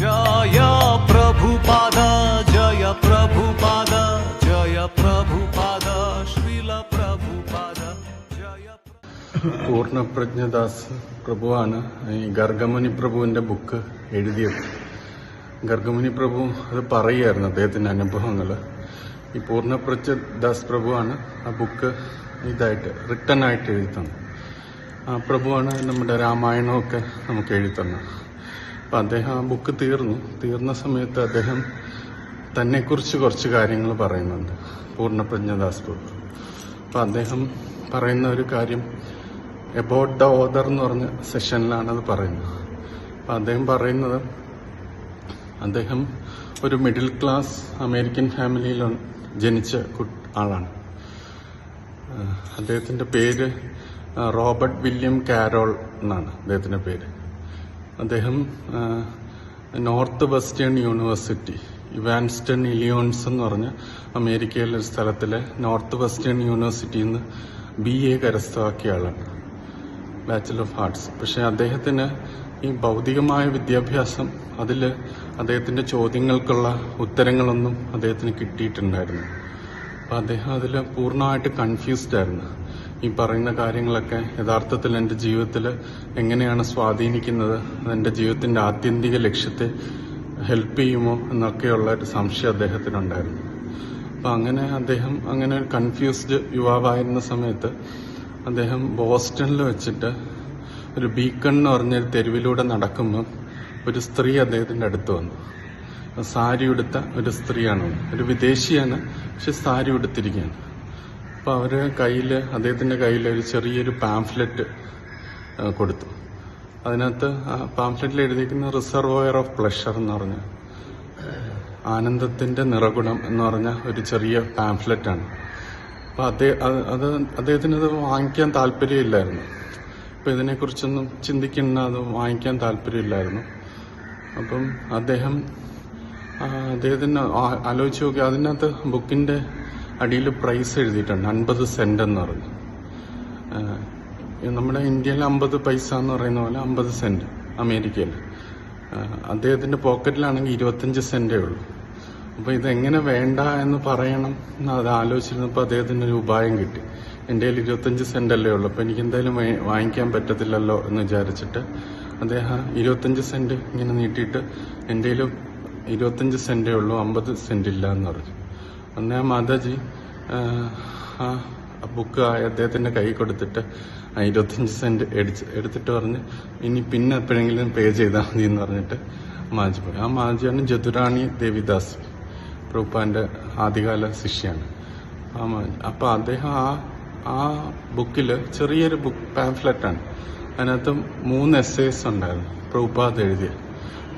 ജയ ജയ ജയ ജയ പൂർണപ്രജ്ഞദാസ് പ്രഭുവാണ്. ഈ ഗർഗമുനി പ്രഭുവിന്റെ ബുക്ക് എഴുതിയത്. ഗർഗമുനി പ്രഭു അത് പറയുകയായിരുന്നു അദ്ദേഹത്തിന്റെ അനുഭവങ്ങൾ ഈ പൂർണപ്രജ്ഞദാസ് പ്രഭുവാണ് ആ ബുക്ക് ഇതായിട്ട് റിട്ടൺ ആയിട്ട് എഴുതി തന്നത് ആ പ്രഭുവാണ് നമ്മുടെ രാമായണമൊക്കെ നമുക്ക് എഴുതി തന്നത് അപ്പം അദ്ദേഹം ആ ബുക്ക് തീർന്നു. തീർന്ന സമയത്ത് അദ്ദേഹം തന്നെക്കുറിച്ച് കുറച്ച് കാര്യങ്ങൾ പറയുന്നുണ്ട്. പൂർണപ്രജ്ഞദാസ് ബുക്ക് അപ്പം അദ്ദേഹം പറയുന്ന ഒരു കാര്യം എബൌട്ട് ദ ഓദർ എന്ന് പറഞ്ഞ സെഷനിലാണ് അത് പറയുന്നത്. അപ്പം അദ്ദേഹം പറയുന്നത് അദ്ദേഹം ഒരു മിഡിൽ ക്ലാസ് അമേരിക്കൻ ഫാമിലിയിൽ ജനിച്ച ആളാണ്. അദ്ദേഹത്തിന്റെ പേര് റോബർട്ട് വില്യം കാരോൾ എന്നാണ് അദ്ദേഹത്തിന്റെ പേര്. അദ്ദേഹം north western university Evanston Illinois എന്ന് പറഞ്ഞ അമേരിക്കയിലെ ഒരു സ്ഥലത്തിലെ നോർത്ത് വെസ്റ്റേൺ യൂണിവേഴ്സിറ്റിയിൽ നിന്ന് ബി എ കരസ്ഥമാക്കിയ ആളാണ്. ബാച്ചിലർ ഓഫ് ആർട്സ് പക്ഷേ അദ്ദേഹത്തിന് ഈ ഭൗതികമായ വിദ്യാഭ്യാസം അതിൽ അദ്ദേഹത്തിന്റെ ചോദ്യങ്ങൾക്കുള്ള ഉത്തരങ്ങളൊന്നും അദ്ദേഹത്തിന് കിട്ടിയിട്ടുണ്ടായിരുന്നു. അപ്പം അദ്ദേഹം അതിൽ പൂർണമായിട്ട് കൺഫ്യൂസ്ഡ് ആയിരുന്നു. ഈ പറയുന്ന കാര്യങ്ങളൊക്കെ യഥാർത്ഥത്തിൽ എന്റെ ജീവിതത്തിൽ എങ്ങനെയാണ് സ്വാധീനിക്കുന്നത് അതെന്റെ ജീവിതത്തിന്റെ ആത്യന്തിക ലക്ഷ്യത്തെ ഹെൽപ്പ് ചെയ്യുമോ എന്നൊക്കെയുള്ള ഒരു സംശയം അദ്ദേഹത്തിനുണ്ടായിരുന്നു. അപ്പം അങ്ങനെ അദ്ദേഹം അങ്ങനെ ഒരു കൺഫ്യൂസ്ഡ് യുവാവായിരുന്ന സമയത്ത് അദ്ദേഹം ബോസ്റ്റണിൽ വെച്ചിട്ട് ഒരു ബീക്കൺ എന്ന് പറഞ്ഞൊരു തെരുവിലൂടെ നടക്കുമ്പോൾ ഒരു സ്ത്രീ അദ്ദേഹത്തിന്റെ അടുത്ത് വന്നു. സാരി ഉടുത്ത ഒരു സ്ത്രീയാണ്. ഒരു വിദേശിയാണ് പക്ഷെ സാരി ഉടുത്തിരിക്കുകയാണ്. അപ്പോൾ അവർ കയ്യിൽ അദ്ദേഹത്തിന്റെ കയ്യിൽ ഒരു ചെറിയൊരു പാംഫ്ലെറ്റ് കൊടുത്തു. അതിനകത്ത് പാംഫ്ലെറ്റിൽ എഴുതിയിരിക്കുന്ന റിസർവോയർ ഓഫ് പ്ലഷർ എന്ന് പറഞ്ഞ ആനന്ദത്തിന്റെ നിറകുടം എന്ന് പറഞ്ഞ ഒരു ചെറിയ പാംഫ്ലെറ്റാണ് ആണ്. അപ്പൊ അദ്ദേഹം അത് അദ്ദേഹത്തിന് അത് വാങ്ങിക്കാൻ താല്പര്യമില്ലായിരുന്നു. അപ്പോൾ ഇതിനെക്കുറിച്ചൊന്നും ചിന്തിക്കുന്ന അത് വാങ്ങിക്കാൻ താല്പര്യമില്ലായിരുന്നു. അപ്പം അദ്ദേഹം അദ്ദേഹത്തിന് ആലോചിച്ച് നോക്കി. അതിനകത്ത് ബുക്കിന്റെ അടിയിൽ പ്രൈസ് എഴുതിയിട്ടുണ്ട്. അൻപത് സെന്റ് എന്ന് പറഞ്ഞു. നമ്മുടെ ഇന്ത്യയിൽ അമ്പത് പൈസ എന്ന് പറയുന്ന പോലെ അമ്പത് സെന്റ് അമേരിക്കയിൽ. അദ്ദേഹത്തിന്റെ പോക്കറ്റിലാണെങ്കിൽ ഇരുപത്തഞ്ച് സെന്റേ ഉള്ളൂ. അപ്പൊ ഇതെങ്ങനെ വേണ്ട എന്ന് പറയണം എന്ന് അത് ആലോചിച്ചിരുന്നപ്പോൾ അദ്ദേഹത്തിന് ഒരു ഉപായം കിട്ടി. എന്റെ കയ്യിൽ ഇരുപത്തഞ്ച് സെന്റ് അല്ലേ ഉള്ളൂ. അപ്പൊ എനിക്ക് എന്തായാലും വാങ്ങിക്കാൻ പറ്റത്തില്ലല്ലോ എന്ന് വിചാരിച്ചിട്ട് അദ്ദേഹം ഇരുപത്തഞ്ച് സെന്റ് ഇങ്ങനെ നീട്ടിയിട്ട് എന്റെ കയ്യിൽ ഇരുപത്തഞ്ച് സെന്റേ ഉള്ളൂ അമ്പത് സെന്റ് ഇല്ല എന്ന് പറഞ്ഞു. അന്നേ മാതാജി ആ, ബുക്ക് അദ്ദേഹത്തിന്റെ കൈ കൊടുത്തിട്ട് ഇരുപത്തഞ്ച് സെന്റ് എടുത്ത് എടുത്തിട്ട് പറഞ്ഞ് ഇനി പിന്നെ എപ്പോഴെങ്കിലും പേ ചെയ്താൽ മതി എന്ന് പറഞ്ഞിട്ട് മാജി പോയി ആ മാജിയാണ് ജതുറാണി ദേവിദാസ് പ്രഭുപ്പാന്റെ ആദ്യകാല ശിഷ്യാണ്. ആ മാജി അപ്പൊ അദ്ദേഹം ആ ആ ബുക്കിൽ ചെറിയൊരു ബുക്ക് പാംഫ്ലെറ്റാണ്. അതിനകത്ത് മൂന്ന് എസ്സേസ് ഉണ്ടായിരുന്നു. പ്രൂപ്പാദ് എഴുതിയ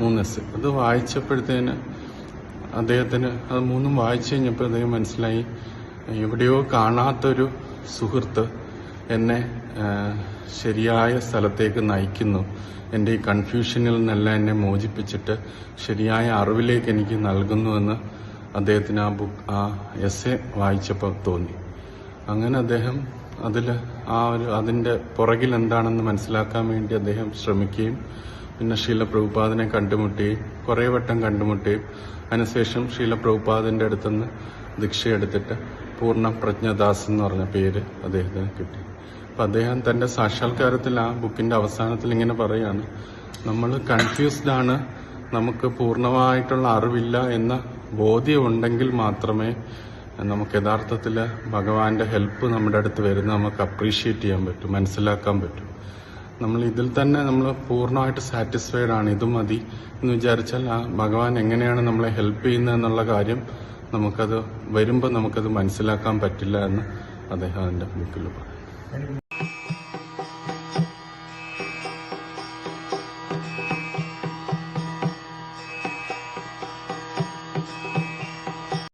മൂന്ന് എസ്സേ. അത് വായിച്ചപ്പോഴത്തേന് അദ്ദേഹത്തിന് അത് മൂന്നും വായിച്ചു കഴിഞ്ഞപ്പോൾ അദ്ദേഹം മനസ്സിലായി എവിടെയോ കാണാത്തൊരു സുഹൃത്ത് എന്നെ ശരിയായ സ്ഥലത്തേക്ക് നയിക്കുന്നു. എന്റെ ഈ കൺഫ്യൂഷനിൽ നിന്നെല്ലാം എന്നെ മോചിപ്പിച്ചിട്ട് ശരിയായ അറിവിലേക്ക് എനിക്ക് നൽകുന്നുവെന്ന് അദ്ദേഹത്തിന് ആ ബുക്ക് ആ എസ് എ വായിച്ചപ്പോൾ തോന്നി. അങ്ങനെ അദ്ദേഹം അതിൽ ആ ഒരു അതിന്റെ പുറകിൽ എന്താണെന്ന് മനസ്സിലാക്കാൻ വേണ്ടി അദ്ദേഹം ശ്രമിക്കുകയും പിന്നെ ശീല കണ്ടുമുട്ടി കുറെ വട്ടം കണ്ടുമുട്ടി. അതിനുശേഷം ശീല പ്രഭുപാദിന്റെ അടുത്തുനിന്ന് ദീക്ഷയെടുത്തിട്ട് പൂർണ പ്രജ്ഞദാസ് എന്ന് പറഞ്ഞ പേര് അദ്ദേഹത്തിന് കിട്ടി. അപ്പൊ അദ്ദേഹം തന്റെ സാക്ഷാത്കാരത്തിൽ ആ ബുക്കിന്റെ അവസാനത്തിൽ ഇങ്ങനെ പറയാണ് നമ്മൾ കൺഫ്യൂസ്ഡ് ആണ്. നമുക്ക് പൂർണമായിട്ടുള്ള അറിവില്ല എന്ന ബോധ്യമുണ്ടെങ്കിൽ മാത്രമേ നമുക്ക് യഥാർത്ഥത്തിൽ ഭഗവാന്റെ ഹെൽപ്പ് നമ്മുടെ അടുത്ത് വരുന്ന നമുക്ക് അപ്രീഷിയേറ്റ് ചെയ്യാൻ പറ്റും മനസ്സിലാക്കാൻ പറ്റും. നമ്മൾ ഇതിൽ തന്നെ നമ്മൾ പൂർണമായിട്ട് സാറ്റിസ്ഫൈഡ് ആണ്. ഇത് മതി എന്ന് വിചാരിച്ചാൽ ആ ഭഗവാൻ എങ്ങനെയാണ് നമ്മളെ ഹെൽപ്പ് ചെയ്യുന്നത് എന്നുള്ള കാര്യം നമുക്കത് വരുമ്പോൾ നമുക്കത് മനസ്സിലാക്കാൻ പറ്റില്ല എന്ന് അദ്ദേഹം അതിന്റെ ബുക്കിൽ പറയും.